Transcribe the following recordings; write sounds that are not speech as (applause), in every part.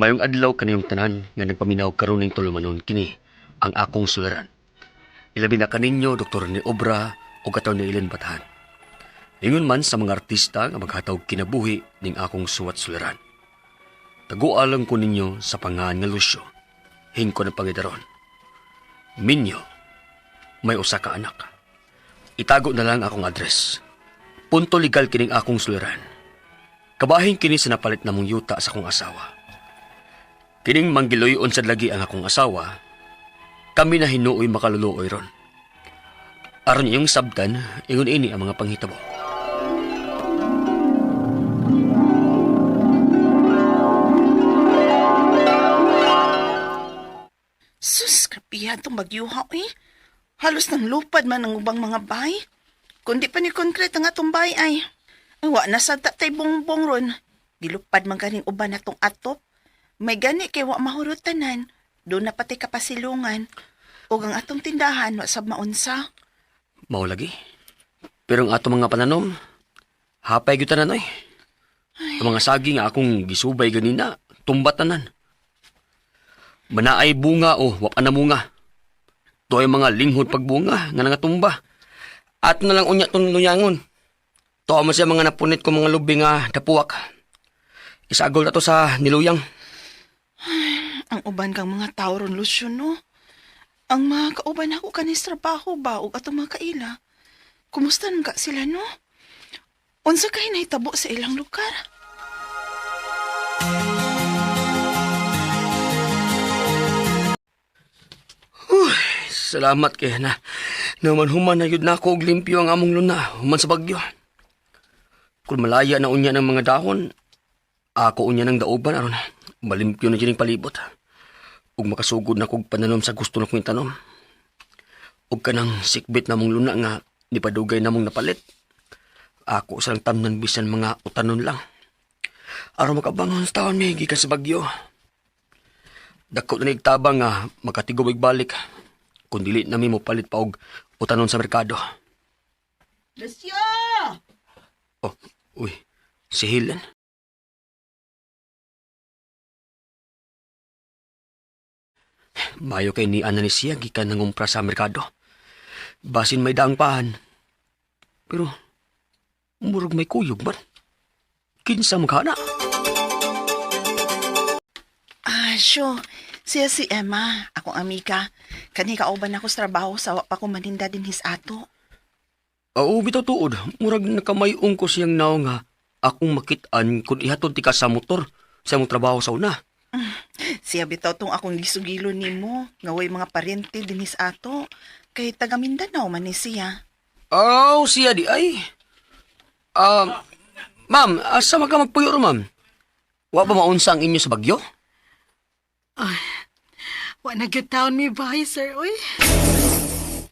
Mayong adlaw kaniyong tanan nga nagpaminaw karon ning tulumanon kini ang akong suliran. Ilabi na kaninyo Dr. ni Obra o kataw ni Ilen Batahan. Ingon man sa mga artista nga maghataw kinabuhi ning akong suwat suliran. Tagualang ko ninyo sa pangalan nga Lucio. Hingko na pangidaron. Minyo, may usa ka anak. Itago na lang akong address. Punto legal kining akong suliran. Kabahin kini sa napalit namong yuta sa akong asawa. Kining manggiloyon sa lagi ang akong asawa, kami na hinuoy makaluluoy ron. Aron iyong sabtan, ingon ini ang mga panghitabo. Sus, kapihan tong bagyuha eh. Halos nang lupad man ang ubang mga bay. Kundi pa ni konkret ang atong bay ay. Ay, wa na sa tatay bongbong ron. Gilupad man ganing uban atong atop. May gani kay wa mahurutanan. Doon na pati kapasilungan. O ang atong tindahan, wa sab maunsa. Mao lagi. Pero ang ato mga pananom, hapay gyud tanan oy. Ang mga saging nga akong gisubay ganina, tumbat tanan. Manaay bunga o wa pa na munga. Toy mga linghod pagbunga nga nangatumba. At na lang unya tong luyangon. To man siya mga napunit ko mga lubi nga dapuwak. Isagol na to sa niluyang. (sighs) Ang uban kang mga tao ron, Lucio, no? Ang mga kauban ako kanis trabaho ba o atong mga kaila. Kumusta nang ka sila, no? Unsa kay nahitabo sa ilang lugar? Salamat kay na. Naman human na yun na ako og limpyo ang among luna, human sa bagyo. Kung malaya na unya ng mga dahon, ako unya ng dauban aron malimpyo na dyan palibot. Ug makasugod na kog pananom sa gusto na kong tanom. Ug kanang sikbit na mong luna nga nipadugay na mong napalit. Ako sa tamnan bisan mga utanon lang. Aron makabangon sa taon may gikan sa bagyo. Dako na nigtabang nga makatigawig balik. Kung dili na mo palit pa og utanon sa merkado. Lucio! Oh, uy, si Helen. Mayo kay ni ana ni siya gikan nangumpra sa merkado. Basin may daang pahan. Pero, murag may kuyog man. Kinsa magana? Ah, sure. Siya si Emma, akong amiga. Kani kauban ako sa trabaho sa pa ko maninda din his ato. Oo, bitaw tuod. Murag nakamayong ko siyang naw nga akong makitaan kung ihatod ti ka sa motor sa mong trabaho sa una. (sighs) Siya bitaw tong akong gisugilo nimo, nga way mga parente din his ato. Kay taga Mindanao man ni siya. Oh, siya di ay. Ah, ma'am, asa maka magpuyo ro, ma'am? Wa ba maunsa ang inyo sa bagyo? Wa na gyud taon mi bahay, sir, oy.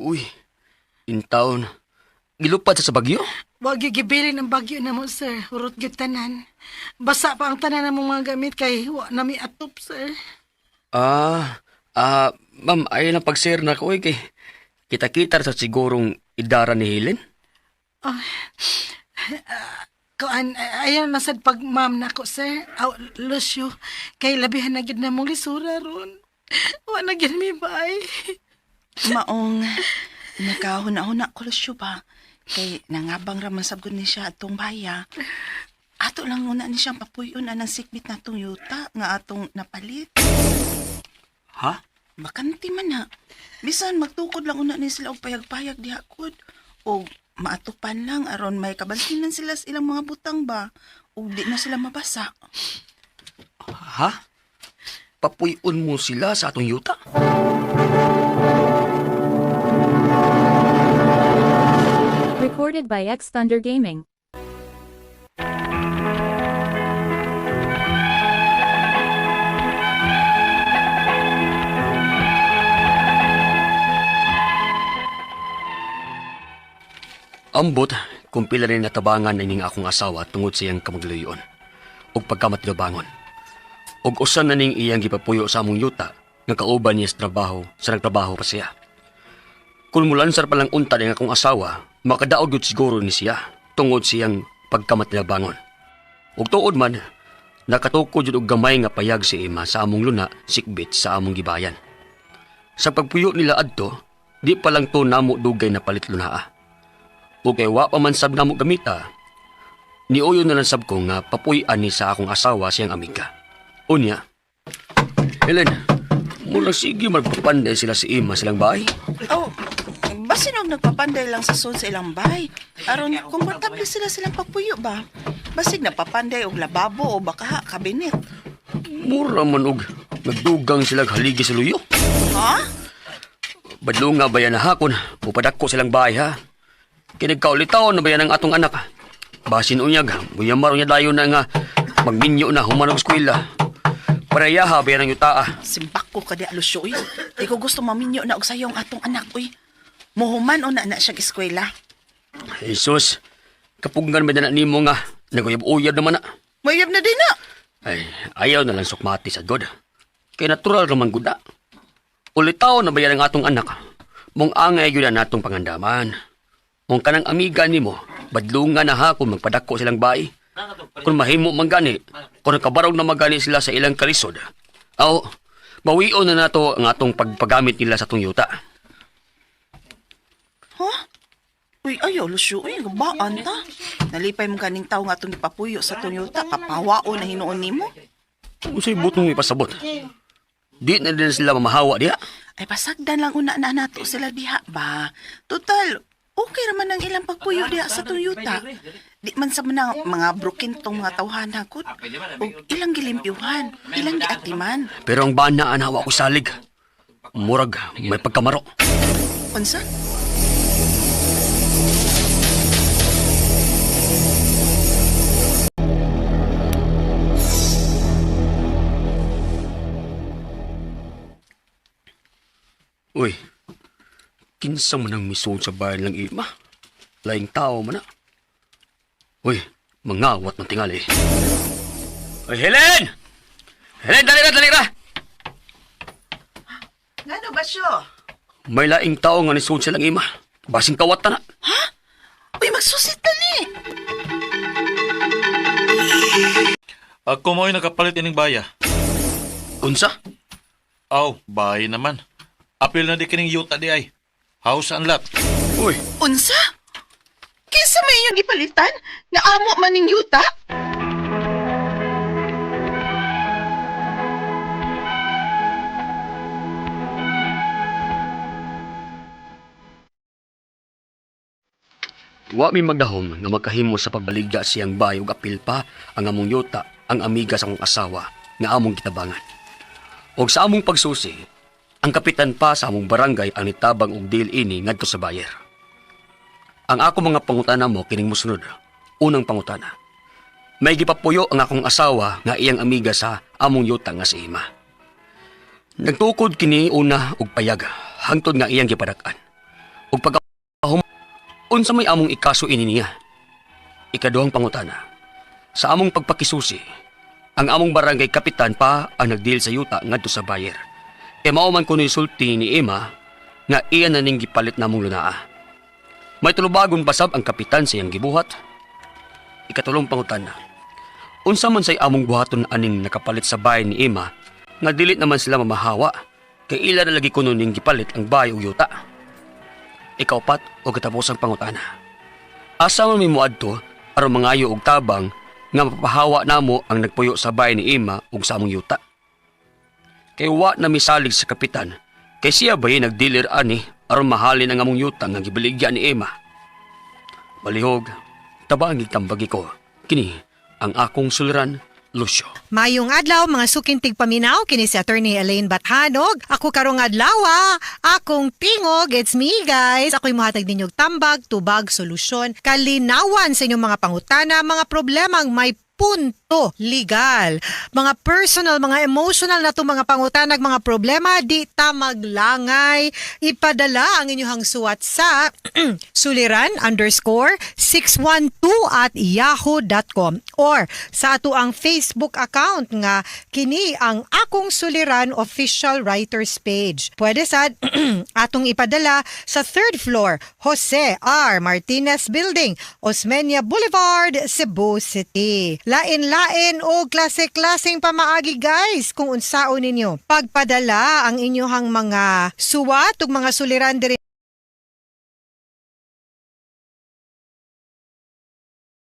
Uy, in town. Gilupad sa sa bagyo? Wa gyud gibilin ang bagyo na mo, sir. Urot gyud tanan. Basa pa ang tanan namong mga gamit kay wa na mi atop, sir. Ah, ah, ma'am, ay na pag-share na ko, eh, kay kita-kita sa sigurong idara ni Helen. Kuan, ayaw na sad pag ma'am nako, sir. Aw, Lucio, kay labihan na gyud na mong lisura ron. Wa na gyud mi bahay. Maong nagkahuna-huna ko lusyo ba? Kay nangabang raman sabgon ni siya atong baya. Ato lang una ni siyang papuyon na ng sikbit na atong yuta nga atong napalit. Ha? Bakanti man na. Bisan magtukod lang una ni sila og payag-payag diha kod. O maatupan lang aron may kabantinan sila sa ilang mga butang ba. O di na sila mabasa. Ha? Papuyon mo sila sa atong yuta? Recorded by X Thunder Gaming. Ambot, kung pila rin natabangan na ining akong asawa tungod sa iyang kamagluyon. ug pagkamat bangon. Ug usan na ning iyang gipapuyo sa among yuta nga kauban niya sa trabaho sa nagtrabaho pa siya. Kung mulansar pa lang unta ning akong asawa, makadaog yun siguro ni siya tungod siyang pagkamat bangon. Ug tuod man, Nakatukod jud og gamay nga payag si Ima sa among luna sikbit sa among gibayan. Sa pagpuyo nila adto, di pa lang to namo dugay na palit lunaa. O kay wa pa man sab namo gamita, niuyo na lang sab ko nga papuy-an ni sa akong asawa siyang amiga. Unya, Helen, mula sige magpapanday sila si Ima silang bahay. Oh, basin og nagpapanday lang sa sun sa ilang bahay. Aron komportable sila silang pagpuyo ba? Basig napapanday og lababo o baka kabinet. Mura man og nagdugang sila haligi sa luyo. Ha? Badlo nga bayan na hakon, pupadak ko silang bahay ha. Kinagkaulitaw na bayan ang atong anak. Basin unyag, muyamar unya dayon na nga magminyo na humanog eskwela. Pareya ha bayan ang yutaa. Simbak ko kadi alusyo uy. Di ko gusto maminyo na og sayong atong anak uy. Muhuman o na na siya eskwela. Jesus, kapugan ba na nimo nga naguyab-uyab naman na. Mayab na din na. Ay, ayaw na lang sukmati sa God. Kaya natural raman gud na. Ulitaw na bayan ang atong anak. Mong angay yun na natong pangandaman. Mong kanang amiga nimo, badlungan na ha kung magpadako silang bahay. Kung mahimo man gani, kung nakabarog na magani sila sa ilang kalisod. Aw, bawion na nato ang atong pagpagamit nila sa tong yuta. Ha? Uy, ayaw, Lucio. Uy, gabaan ta. Nalipay mo kaning tao nga itong ipapuyo sa Toyota. Papawao na hinuon nimo. Kung sa'y butong ipasabot. Di na din sila mamahawa diha. Ay, pasagdan lang una na nato sila diha ba? Total, okay raman ang ilang pagpuyo diha sa Toyota. Di man sa manang mga broken tong mga tawhan hakot. O ilang gilimpyuhan, ilang giatiman. Pero ang bana anawa ko salig. Murag, may pagkamaro. Unsa? Uy, kinsa man ang misod sa bayan lang ima? Laing tao man na. Uy, mangawat ng tingali. Uy, Helen! Helen, dali na, dali na! Ngano ba siya? May laing tao nga nisod silang ima. Basing kawat na. Uy, magsusit na ni! Ako mo'y nakapalit ining baya. Unsa? Aw, bahay naman. Apil na di kining yuta di ay. House and lot. Uy, Unsa? Kinsa may inyong gipalitan? Nga amo maning yuta? wa mi magdahom nga magkahimo sa pagbaligya siyang bayo ug apil pa ang among yuta ang amiga sa akong asawa nga among kitabangan. Og sa among pagsusi, ang kapitan pa sa among barangay ang nitabang og deal ini ngadto sa bayer. Ang ako mga pangutana mo kining mosunod. Unang pangutana. May gipapuyo ang akong asawa nga iyang amiga sa among yuta nga si Ima. Nagtukod kini una og payag hangtod nga iyang gipadak-an. Og pag unsa may among ikaso ini niya. Ikaduhang pangutana. Sa among pagpakisusi, ang among barangay kapitan pa ang nagdeal sa yuta ngadto sa bayer. E mao man kuno isulti ni Emma nga iya na ning gipalit namong lunaa. May tulubagon pasab ang kapitan sa iyang gibuhat. Ikatulong pangutana. Unsa man say among buhaton aning nakapalit sa bahay ni Emma nga dilit naman sila mamahawa kay ila na lagi kuno ning gipalit ang bahay ug yuta. Ikaw pat o katapusang pangutana. Asa man mi moadto aron mangayo og tabang nga mapapahawa namo ang nagpuyo sa bahay ni Ima ug sa among yuta. Kay wa na misalig sa kapitan kay siya ba'y nagdilir ani aron mahalin ang among yuta nga gibaligya ni Ima. Balihog, tabang tambagi ko. Kini ang akong suliran, Lucio. Mayong adlaw mga sukintig paminaw kini si Attorney Elaine Bathanog. Ako karong adlaw. Akong tingog, it's me guys. Ako'y mohatag ninyog tambag, tubag, solusyon, kalinawan sa inyong mga pangutana, mga problemang may punto legal. Mga personal, mga emotional na to mga pangutanag, mga problema, di ta maglangay. Ipadala ang inyong suwat sa (clears throat) suliran underscore 612 at yahoo.com or sa ato ang Facebook account nga kini ang Akong Suliran official writers page. Pwede sad (clears throat) atong ipadala sa third floor Jose R. Martinez Building, Osmeña Boulevard, Cebu City. Lain-lain lain o klase-klaseng pamaagi guys kung unsaon ninyo. Pagpadala ang inyohang mga suwat ug mga suliran diri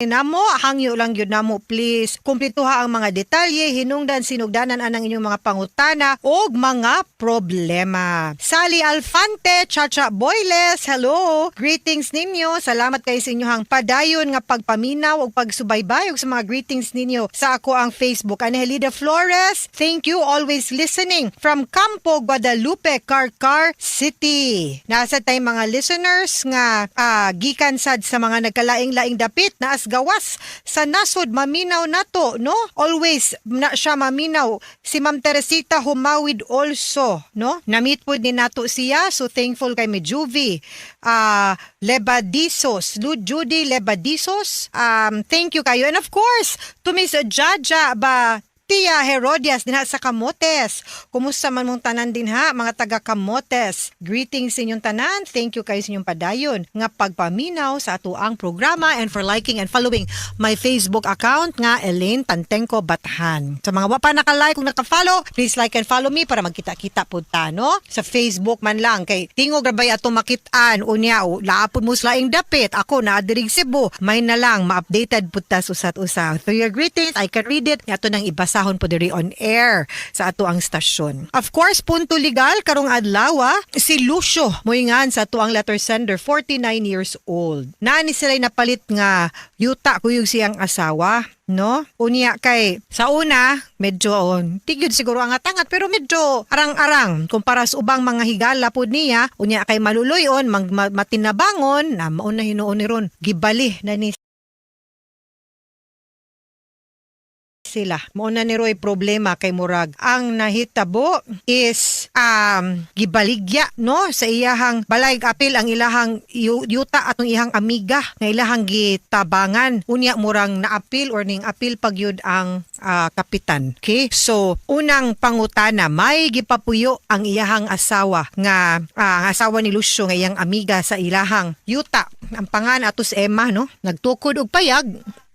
Namo, hangyo lang yun namo please. Kumplituha ang mga detalye, hinungdan sinugdanan anang inyong mga pangutana o mga problema. Sally Alfante, Chacha Boyles, hello! Greetings ninyo. Salamat kayo sa inyong padayon nga pagpaminaw o pagsubaybay ug sa mga greetings ninyo sa ako ang Facebook. Angelida Flores, thank you always listening from Campo, Guadalupe, Carcar City. Nasa tay mga listeners nga ah, gikan sad sa mga nagkalaing-laing dapit na as gawas. Sa nasod maminaw nato no? Always na siya maminaw. Si Ma'am Teresita humawid also no? Namit pud ni nato siya. So thankful kay Mejuvi ah Lebadisos. Judy Lebadisos. Um thank you kayo. And of course to Miss Jaja ba Tia Herodias dinha sa Kamotes. Kumusta man mong tanan din ha, mga taga Kamotes. Greetings sa inyong tanan. Thank you kayo sa inyong padayon nga pagpaminaw sa atuang programa and for liking and following my Facebook account nga Elaine Tantengko Bathan. Sa mga wapa naka-like kung naka-follow, please like and follow me para magkita-kita po ta, no? Sa Facebook man lang kay tingog rabay ato makitaan unya o laapod mo laing dapit. Ako na dirig Cebu, may na lang ma-updated pud ta sa usat-usa. Through your greetings, I can read it. Ato nang ibasahon po diri on air sa ato ang stasyon. Of course, punto legal karong adlaw ah, si Lucio moingan sa ato ang letter sender 49 years old. Nani sila napalit nga yuta kuyog siyang asawa no? Unya kay sa una medyo oh, tigid siguro ang atangat pero medyo arang-arang kumpara sa ubang mga higala pud niya unya kay maluluyon mag, ma- matinabangon na mauna hinuon ni ron gibali na ni sila. Mauna ni Roy problema kay Murag. Ang nahitabo is um, gibaligya no sa iyahang balay apil ang ilahang yu- yuta atong ihang amiga nga ilahang gitabangan. Unya murang naapil or ning apil pagyud ang ah, kapitan. Okay? So, unang pangutana, may gipapuyo ang iyahang asawa nga ah, ang asawa ni Lucio nga iyang amiga sa ilahang yuta. Ang pangan atos Emma no, nagtukod og payag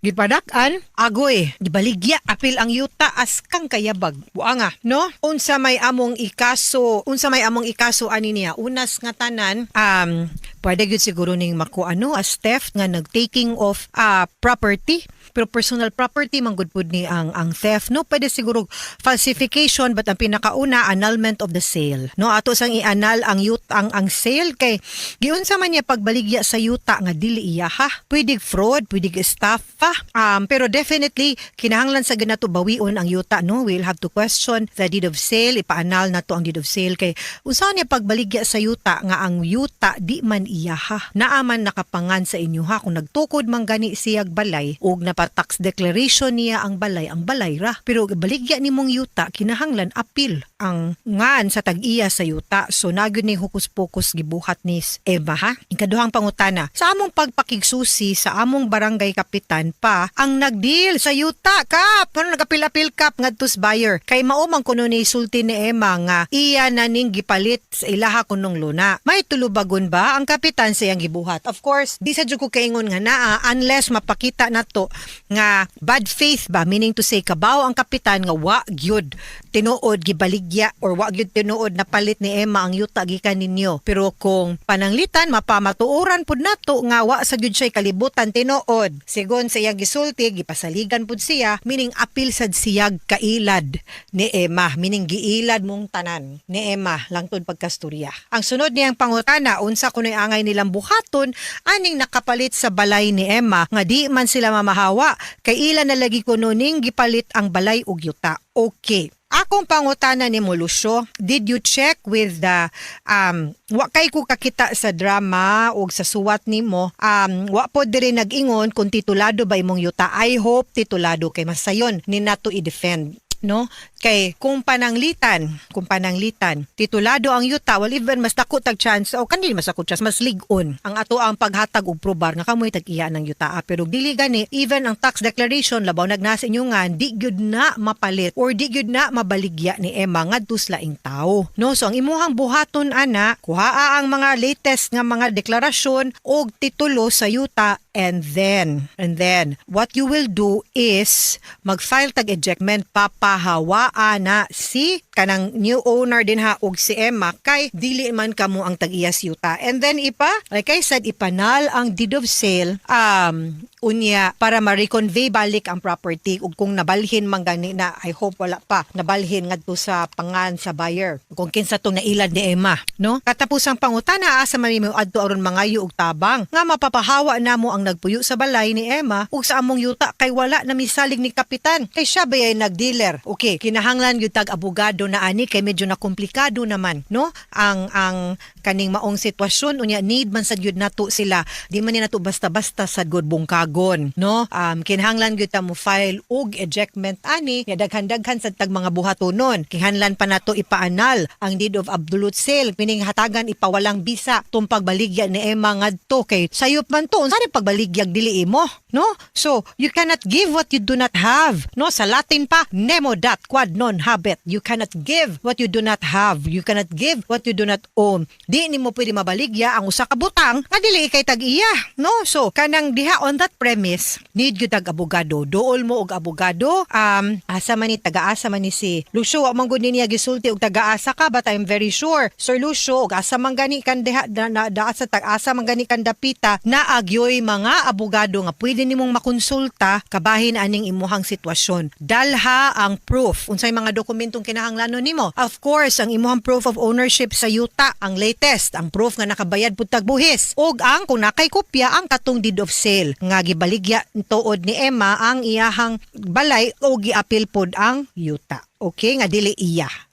Gipadakan, agoy, gibaligya, apil ang yuta as kang kayabag. Buanga, no? Unsa may among ikaso, unsa may among ikaso ani niya. Unas nga tanan, um, pwede gyud siguro ning maku ano, as theft nga nag-taking of uh, property. Pero personal property, manggod pud ni ang, ang theft, no? Pwede siguro falsification, but ang pinakauna, annulment of the sale. No? Ato sang i-annul ang yut, ang, ang sale, kay giunsa man niya pagbaligya sa yuta nga dili iya ha. Pwede fraud, pwede estafa. Um, pero definitely, kinahanglan sa ganato bawion ang yuta, no? We'll have to question the deed of sale, ipaanal na to ang deed of sale. Kay usahan niya pagbaligya sa yuta nga ang yuta di man iya ha. Naaman nakapangan sa inyo ha. Kung nagtukod man gani siyag balay, og napa-tax declaration niya ang balay, ang balay ra. Pero baligya ni mong yuta, kinahanglan apil ang ngan sa tag-iya sa yuta. So nagyud ni hukus-pokus gibuhat ni Emma ha. Ikaduhang pangutana, sa among pagpakigsusi sa among barangay kapitan pa ang nagdeal sa yuta kap. Ano nagapil-apil kap ngadtos buyer. Kay maumang kuno ni sulti ni Emma nga iya na ning gipalit sa ilaha kunong luna. May tulubagon ba ang kapitan sa iyang gibuhat? Of course, di sa jud ko kaingon nga naa unless mapakita nato nga bad faith ba? Meaning to say kabaw ang kapitan nga wa gyud tinuod gibaligya or wa gyud tinuod na palit ni Emma ang yuta gikan ninyo. Pero kung pananglitan mapamatuoran pud nato nga wa sa gyud siya kalibutan tinuod. Sigon sa iyang gisulti gipasaligan pud siya meaning apil sad siyag kailad ni Emma meaning giilad mong tanan ni Emma langtod pagkasturya. Ang sunod niyang pangutana unsa kunoy angay nilang buhaton aning nakapalit sa balay ni Emma nga di man sila mamahawa kay ila na lagi kuno ning gipalit ang balay ug yuta. Okay. Akong pangutana ni Molusyo, did you check with the um wa kay ko kakita sa drama o sa suwat nimo? Um wa po diri nag-ingon kung titulado ba imong yuta? I hope titulado kay masayon. Ni nato i-defend no? Kay kung pananglitan kung pananglitan titulado ang yuta well even mas dako tag chance o kanili mas dako chance mas ligon. Ang ato ang paghatag og probar nga kamoy tag iya ng yuta. Ah, pero dili gani even ang tax declaration labaw nagnasa inyo nga di gyud na mapalit or di gyud na mabaligya ni Emma ngadto sa laing tawo no so ang imuhang buhaton ana kuhaa ang mga latest nga mga deklarasyon og titulo sa yuta And then, and then, what you will do is mag-file tag ejectment. Papahawaan na si kanang new owner din ha og si Emma kay dili man kamo ang tag-iyas yuta. And then ipa, like I said, ipanal ang deed of sale um unya para ma-reconvey balik ang property. Ug kung nabalhin man gani na I hope wala pa nabalhin ngadto sa pangan sa buyer. Kung kinsa tong nailad ni Emma no? Katapusang pangutana asa man adto aron mangayo og tabang. Nga mapapahawa namo ang nagpuyo sa balay ni Emma ug sa among yuta kay wala na misalig ni kapitan kay siya bayay nag-dealer? Okay kinahanglan gyud tag abogado na ani kay medyo na komplikado naman no? Ang ang kaning maong sitwasyon unya need man sad gyud nato sila. Di man ni nato basta-basta sad good bungkagon no? Um kinahanglan gyud ta mo file og ejectment ani ya daghan-daghan sad tag mga buhatonon kinahanglan pa nato ipaanal ang deed of absolute sale meaning hatagan ipawalang bisa tung pagbaligya ni Emma ngadto. Kay sayop man to unsa pagbaligyag dili imo no? So you cannot give what you do not have no? Sa Latin pa nemo dat quad non habet. You cannot give what you do not have. You cannot give what you do not own nimo pwede mabaligya ang usa ka butang nga dili kay tag-iya no? So kanang diha on that premise need gyud tag abogado dool mo og abogado um asa man ni taga-asa man ni si Lucio. Wa man gud niya gisulti og taga-asa ka but I'm very sure Sir Lucio og asa man gani kan diha na, na, sa tag-asa man gani kan dapita na agyoy mga abogado nga pwede nimong makonsulta kabahin aning imuhang sitwasyon. Dalha ang proof. Unsay mga dokumentong kinahanglanon nimo? Of course ang imuhang proof of ownership sa yuta ang latest ang proof nga nakabayad pud tag buhis. Ug ang kung nakay kopya ang katong deed of sale. Nga gibaligya tuod ni Emma ang iyahang balay o giapil pod ang yuta. Okay nga dili iya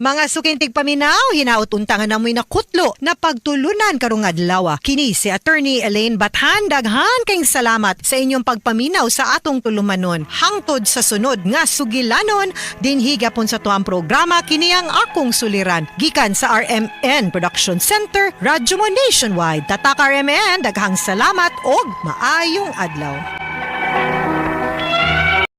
mga sukintig paminaw, hinaot untangan na mo'y nakutlo na pagtulunan karong adlaw. Kini si Attorney Elaine Bathan, daghan kayong salamat sa inyong pagpaminaw sa atong tulumanon. Hangtod sa sunod nga sugilanon, din higapon sa tuang programa kini ang akong suliran. Gikan sa RMN Production Center, Radyo mo Nationwide. Tatak RMN, daghang salamat og maayong adlaw.